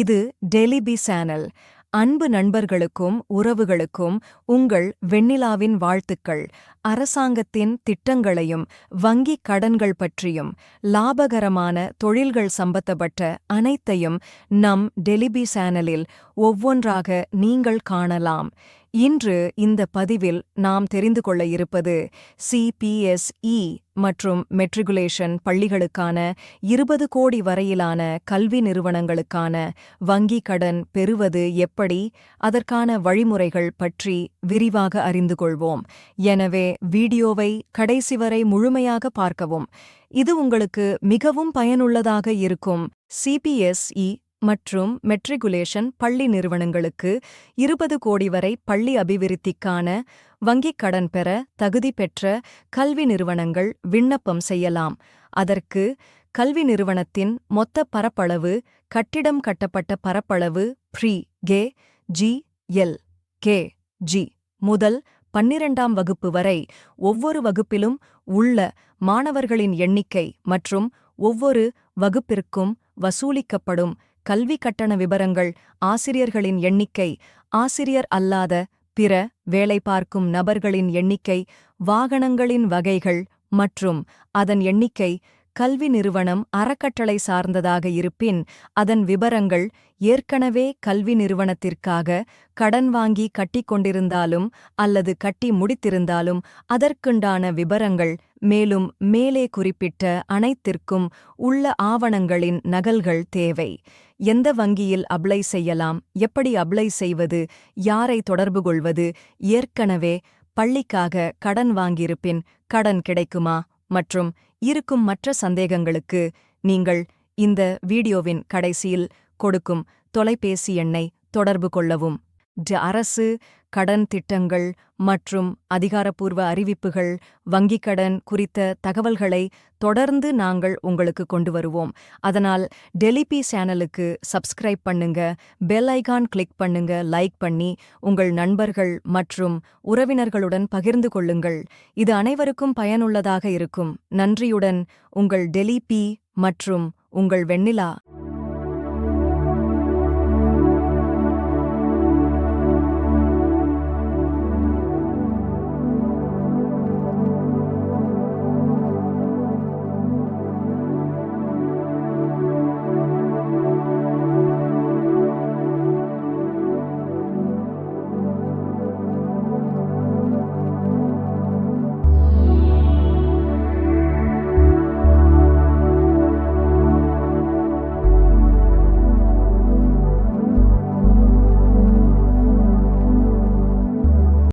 இது டெலிபி சேனல். அன்பு நண்பர்களுக்கும் உறவுகளுக்கும் உங்கள் வெண்ணிலாவின் வாழ்த்துக்கள். அரசாங்கத்தின் திட்டங்களையும் வங்கிக் கடன்கள் பற்றியும் லாபகரமான தொழில்கள் சம்பந்தப்பட்ட அனைத்தையும் நம் டெலிபி சேனலில் ஒவ்வொன்றாக நீங்கள் காணலாம். இன்று இந்த பதிவில் நாம் தெரிந்து கொள்ள இருப்பது சிபிஎஸ்இ மற்றும் மெட்ரிகுலேஷன் பள்ளிகளுக்கான இருபது கோடி வரையிலான கல்வி நிறுவனங்களுக்கான வங்கிக் கடன் பெறுவது எப்படி அதற்கான வழிமுறைகள் பற்றி விரிவாக அறிந்து கொள்வோம். எனவே வீடியோவை கடைசி வரை முழுமையாக பார்க்கவும். இது உங்களுக்கு மிகவும் பயனுள்ளதாக இருக்கும். சிபிஎஸ்இ மற்றும் மெட்ரிகுலேஷன் பள்ளி நிறுவனங்களுக்கு இருபது கோடி வரை பள்ளி அபிவிருத்திக்கான வங்கிக் கடன் பெற தகுதி பெற்ற கல்வி நிறுவனங்கள் விண்ணப்பம் செய்யலாம். அதற்கு கல்வி நிறுவனத்தின் மொத்த பரப்பளவு கட்டிடம் கட்டப்பட்ட பரப்பளவு pre K G L K G முதல் பன்னிரண்டாம் வகுப்பு வரை ஒவ்வொரு வகுப்பிலும் உள்ள மாணவர்களின் எண்ணிக்கை மற்றும் ஒவ்வொரு வகுப்பிற்கும் வசூலிக்கப்படும் கல்வி கட்டண விவரங்கள் ஆசிரியர்களின் எண்ணிக்கை ஆசிரியர் அல்லாத பிற வேலை பார்க்கும் நபர்களின் எண்ணிக்கை வாகனங்களின் வகைகள் மற்றும் அதன் எண்ணிக்கை கல்வி நிறுவனம் அறக்கட்டளை சார்ந்ததாக இருப்பின் அதன் விபரங்கள் ஏற்கனவே கல்வி நிறுவனத்திற்காக கடன் வாங்கி கட்டிக்கொண்டிருந்தாலும் அல்லது கட்டி முடித்திருந்தாலும் அதற்குண்டான விபரங்கள் மேலும் மேலே குறிப்பிட்ட அனைத்திற்கும் உள்ள ஆவணங்களின் நகல்கள் தேவை. எந்த வங்கியில் அப்ளை செய்யலாம் எப்படி அப்ளை செய்வது யாரை தொடர்பு கொள்வது ஏற்கனவே பள்ளிக்காக கடன் வாங்கியிருப்பின் கடன் கிடைக்குமா? மற்றும் இருக்கும் மற்ற சந்தேகங்களுக்கு நீங்கள் இந்த வீடியோவின் கடைசியில் கொடுக்கும் தொலைபேசி எண்ணை தொடர்பு கொள்ளவும். அரசு கடன் திட்டங்கள் மற்றும் அதிகாரப்பூர்வ அறிவிப்புகள் வங்கிக் கடன் குறித்த தகவல்களை தொடர்ந்து நாங்கள் உங்களுக்கு கொண்டு வருவோம். அதனால் டெலிபி சேனலுக்கு சப்ஸ்கிரைப் பண்ணுங்க பெல் ஐகான் கிளிக் பண்ணுங்க லைக் பண்ணி உங்கள் நண்பர்கள் மற்றும் உறவினர்களுடன் பகிர்ந்து கொள்ளுங்கள். இது அனைவருக்கும் பயனுள்ளதாக இருக்கும். நன்றியுடன் உங்கள் டெலிபி மற்றும் உங்கள் வெண்ணிலா.